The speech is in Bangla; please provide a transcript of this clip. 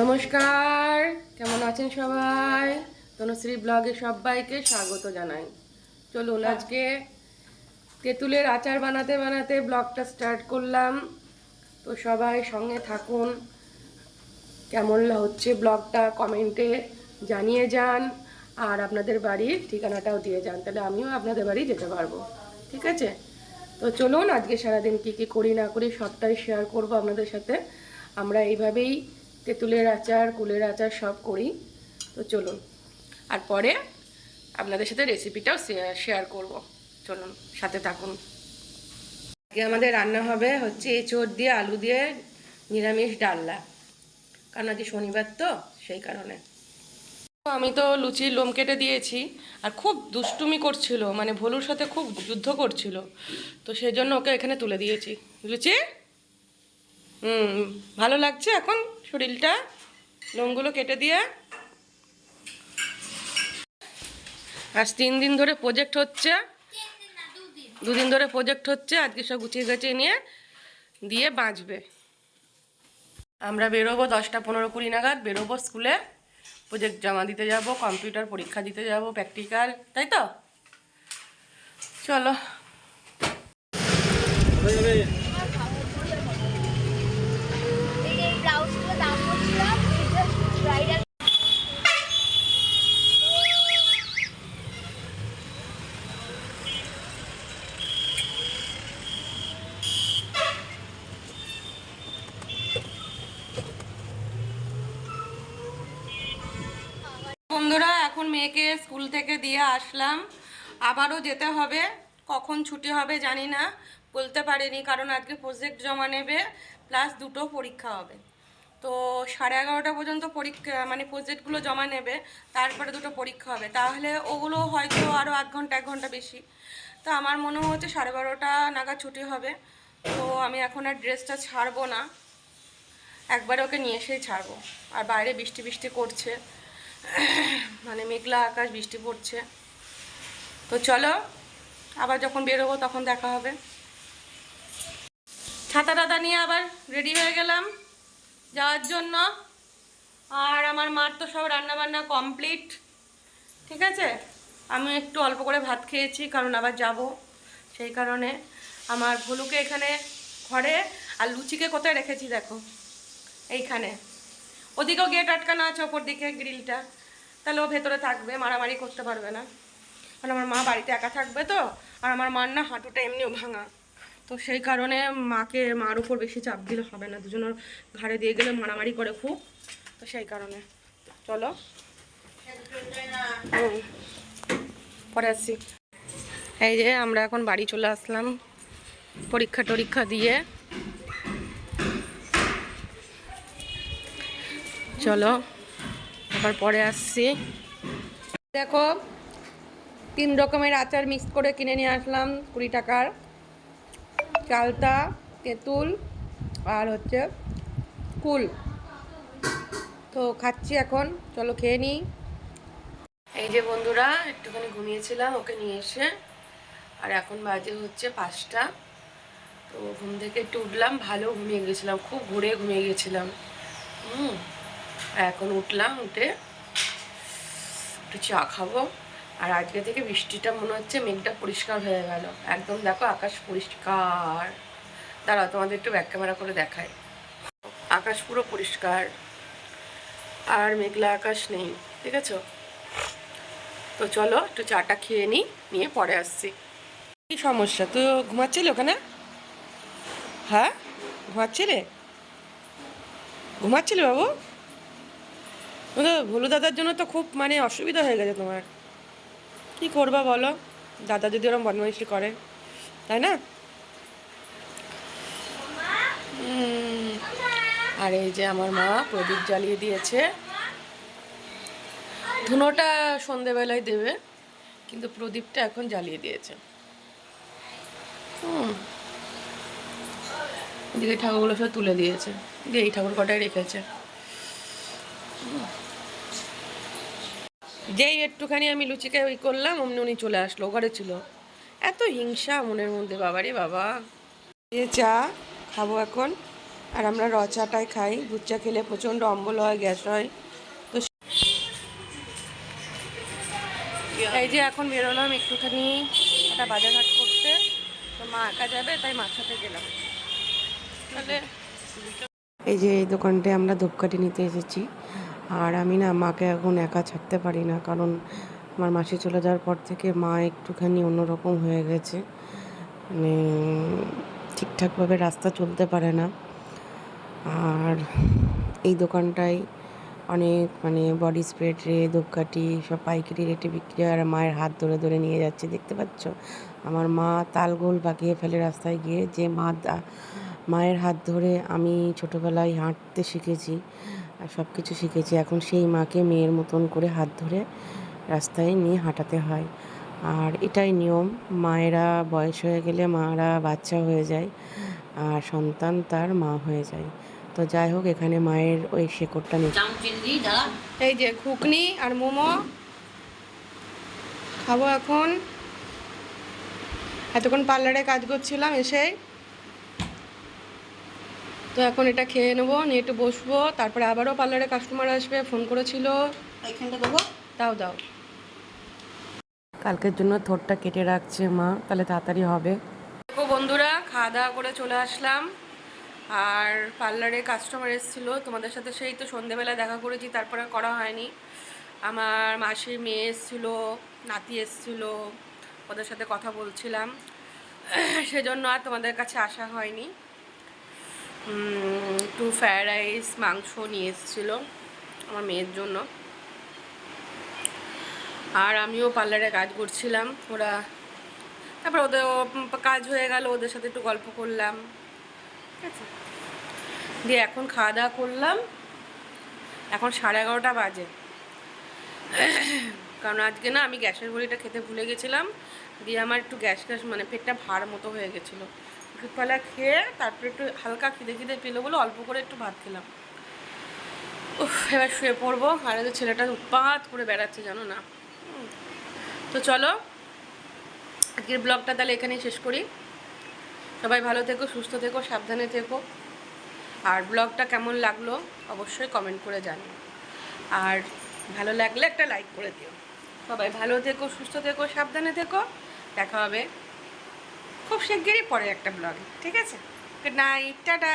নমস্কার, কেমন আছেন সবাই? তনুশ্রী ব্লগে সবাইকে স্বাগত জানাই। চলুন আজকে তেঁতুলের আচার বানাতে বানাতে ব্লগটা স্টার্ট করলাম। তো সবাই সঙ্গে থাকুন। কেমন হচ্ছে ব্লগটা কমেন্টে জানিয়ে যান। আর আপনাদের বাড়ির ঠিকানাটাও দিয়ে যান, তাহলে আমিও আপনাদের বাড়ি যেতে পারব। ঠিক আছে? তো চলুন আজকে সারাদিন কী কী করি না করি সবটাই শেয়ার করব আপনাদের সাথে। আমরা এইভাবেই তেঁতুলের আচার, কুলের আচার সব করি। তো চলুন। আর পরে আপনাদের সাথে রেসিপিটাও শেয়ার করব। চলুন, সাথে থাকুন। আজকে আমাদের রান্না হবে হচ্ছে এঁচোড় দিয়ে আলু দিয়ে নিরামিষ ডালনা। কারণ আজকে শনিবার তো, সেই কারণে। আমি তো লুচির লোম কেটে দিয়েছি আর খুব দুষ্টুমি করছিল মানে ভলুর সাথে খুব যুদ্ধ করছিল। তো সেই জন্য ওকে এখানে তুলে দিয়েছি। লুচি? হুম, ভালো লাগছে এখন শরীরটা, লোমগুলো কেটে দিয়ে। আজ তিন দিন ধরে প্রজেক্ট হচ্ছে। দুদিন ধরে প্রজেক্ট হচ্ছে, আজকে সব গুছিয়ে গাছিয়ে নিয়ে, দিয়ে বাঁচবে। আমরা বেরোবো দশটা পনেরো কুড়ি নাগাদ, বেরোবো স্কুলে। প্রজেক্ট জমা দিতে যাব কম্পিউটার পরীক্ষা দিতে যাব প্র্যাকটিক্যাল তাই তো? চলো এই এই ব্লাউজগুলো দাম বলছিলাম এটা ব্রাইডাল বন্ধুরা এখন মেয়েকে স্কুল থেকে দিয়ে আসলাম। আবারও যেতে হবে। কখন ছুটি হবে জানি না। বলতে পারিনি, কারণ আজকে প্রজেক্ট জমা নেবে প্লাস দুটো পরীক্ষা হবে। তো সাড়ে এগারোটা পর্যন্ত পরীক্ষা মানে প্রজেক্টগুলো জমা নেবে, তারপরে দুটো পরীক্ষা হবে। তাহলে ওগুলো হয়তো আরও আধ ঘণ্টা, এক ঘণ্টা বেশি। তো আমার মনে হচ্ছে সাড়ে বারোটা নাগাদ ছুটি হবে। তো আমি এখন আর ড্রেসটা ছাড়বো না। একবার ওকে নিয়ে এসেই ছাড়বো। আর বাইরে বৃষ্টি বৃষ্টি করছে। মানে মেঘলা আকাশ, বৃষ্টি পড়ছে। তো চলো, আবার যখন বেরোবো তখন দেখা হবে। ছাতা টাতা নিয়ে আবার রেডি হয়ে গেলাম যাওয়ার জন্য। আর আমার মার তো সব রান্না বান্না কমপ্লিট ঠিক আছে? আমি একটু অল্প করে ভাত খেয়েছি, কারণ আবার যাব। সেই কারণে আমার ভুলুকে এখানে ঘরে, আর লুচিকে কোথায় রেখেছি দেখো, এইখানে। ওদিকেও গেট আটকানো আছে, ওপর দিকে গ্রিলটা। তাহলে ও ভেতরে থাকবে, মারামারি করতে পারবে না। কারণ আমার মা বাড়িতে একা থাকবে তো, আর আমার মার না হাঁটুটা এমনিও ভাঙা। তো সেই কারণে মাকে, মার উপর বেশি চাপ দিলে হবে না, দুজনের ঘাড়ে দিয়ে গেলে মারামারি করে খুব। তো সেই কারণে। চলো। পরে আসছি। এই যে আমরা এখন বাড়ি চলে আসলাম পরীক্ষা টরীক্ষা দিয়ে। চলো আবার পরে আসছি। দেখো, তিন রকমের আচার মিক্স করে কিনে নিয়ে আসলাম, কুড়ি টাকার। চালতা তেঁতুল, আর হচ্ছে কুল। তো খাচ্ছি এখন, চলো খেয়ে নিই। এই যে বন্ধুরা, একটুখানি ঘুমিয়েছিলাম, ওকে নিয়ে এসে। আর এখন বাজে হচ্ছে পাঁচটা। তো ঘুম থেকে একটু উঠলাম, ভালো ঘুমিয়ে গেছিলাম, খুব ঘুরে ঘুমিয়ে গেছিলাম। হুম। এখন উঠলাম, উঠে একটু চা খাব। আর আজকে থেকে বৃষ্টিটা মনে হচ্ছে মেঘটা পরিষ্কার হয়ে গেল। একদম দেখো আকাশ পরিষ্কার। দাঁড়াও, তোমাদের একটু ব্যাক ক্যামেরা করে দেখায় আকাশ পুরো পরিষ্কার। আর মেঘলা আকাশ নেই, ঠিক আছে? তো চলো একটু চাটা খেয়ে নিই, নিয়ে পরে আসছি। কি সমস্যা? তুই ঘুমাচ্ছিলি ওখানে? হ্যাঁ? ঘুমাচ্ছিলে? ঘুমাচ্ছিলে বাবু? তো ভোলু দাদার জন্য তো খুব মানে অসুবিধা হয়ে গেছে তোমার। কি করবা বলো? দাদা যদি ওরকম বদমাইশি করে, তাই না? আর এই যে আমার মা প্রদীপ জ্বালিয়ে দিয়েছে। ধুনোটা সন্ধেবেলায় দেবে, কিন্তু প্রদীপটা এখন জ্বালিয়ে দিয়েছে। হুম। এদিকে ঠাকুরগুলো সব তুলে দিয়েছে। দিয়ে এই ঠাকুর কটাই রেখেছে? যেই একটুখানি আমি লুচিকে ওই করলাম অমনি উনি চলে আসলো ঘরে ছিল। এত হিংসা মনের মধ্যে বাবারে বাবা। এ চা খাব এখন আর আমরা র চাটাই খাই। দুধ চা খেলে প্রচণ্ড অম্বল হয় গ্যাস হয়। তো এই যে এখন বেরোলাম একটুখানি একটা বাজারঘাট করতে। তো মা একা যাবে তাই মার সাথে গেলাম। তাহলে এই যে এই দোকানটায় আমরা ধূপকাঠি নিতে এসেছি। আর আমি না মাকে এখন একা ছাড়তে পারি না, কারণ আমার মাসি চলে যাওয়ার পর থেকে মা একটুখানি অন্যরকম হয়ে গেছে। মানে ঠিকঠাকভাবে রাস্তা চলতে পারে না। আর এই দোকানটায় অনেক মানে বডি স্প্রে ট্রে ধূপকাঠি, সব পাইকারি রেটে বিক্রি হয়। আর মায়ের হাত ধরে ধরে নিয়ে যাচ্ছে, দেখতে পাচ্ছ? আমার মা তালগোল পাকিয়ে ফেলে রাস্তায় গিয়ে যে মা মায়ের হাত ধরে আমি ছোটোবেলায় হাঁটতে শিখেছি। আর সব কিছু শিখেছি। এখন সেই মাকে মেয়ের মতন করে হাত ধরে রাস্তায় নিয়ে হাঁটাতে হয়। আর এটাই নিয়ম। মায়েরা বয়স হয়ে গেলে মারা বাচ্চা হয়ে যায় আর সন্তান তার মা হয়ে যায়। তো যাই হোক এখানে মায়ের ওই শেকড়টা নেই এই যে ঘুগনি আর মোমো। খাব এখন। এতক্ষণ পার্লারে কাজ করছিলাম এসে তো এখন এটা খেয়ে নেব নিয়ে একটু বসবো তারপরে আবারও পার্লারে কাস্টমার আসবে ফোন করেছিল। এখানটা দেবো? দাও দাও। কালকের জন্য থোরটা কেটে রাখছে মা তাহলে তাড়াতাড়ি হবে। দেখো বন্ধুরা খাওয়া দাওয়া করে চলে আসলাম। আর পার্লারে কাস্টমার এসেছিল তোমাদের সাথে সেই তো সন্ধেবেলা দেখা করেছি তারপরে আর করা হয়নি। আমার মাসির মেয়ে এসেছিল নাতি এসেছিল ওদের সাথে কথা বলছিলাম। সেজন্য আর তোমাদের কাছে আসা হয়নি। একটু ফ্রায়েড রাইস মাংস নিয়ে এসেছিল আমার মেয়ের জন্য। আর আমিও পার্লারে কাজ করছিলাম, ওরা তারপর ওদের কাজ হয়ে গেল, ওদের সাথে একটু গল্প করলাম। ঠিক আছে? দিয়ে এখন খাওয়া দাওয়া করলাম। এখন সাড়ে এগারোটা বাজে। কারণ আজকে না আমি গ্যাসের বড়িটা খেতে ভুলে গেছিলাম। দিয়ে আমার একটু গ্যাস গ্যাস মানে পেটটা ভার মতো হয়ে গেছিল। দুপুরবেলা খেয়ে তারপরে একটু হালকা খিদে খিদে পেল বলে অল্প করে একটু ভাত খেলাম। এবার শুয়ে পড়ব। আর যে ছেলেটা উৎপাত করে বেড়াচ্ছে, জানো না। তো চলো, আজকের ব্লগটা তাহলে এখানেই শেষ করি। সবাই ভালো থেকো, সুস্থ থেকো, সাবধানে থেকো। আর ব্লগটা কেমন লাগল অবশ্যই কমেন্ট করে জানিও। আর ভালো লাগলে একটা লাইক করে দিও। সবাই ভালো থেকো, সুস্থ থেকো, সাবধানে থেকো। দেখা হবে। খুব শিগগিরই পরে একটা ব্লগে ঠিক আছে? Good night tata!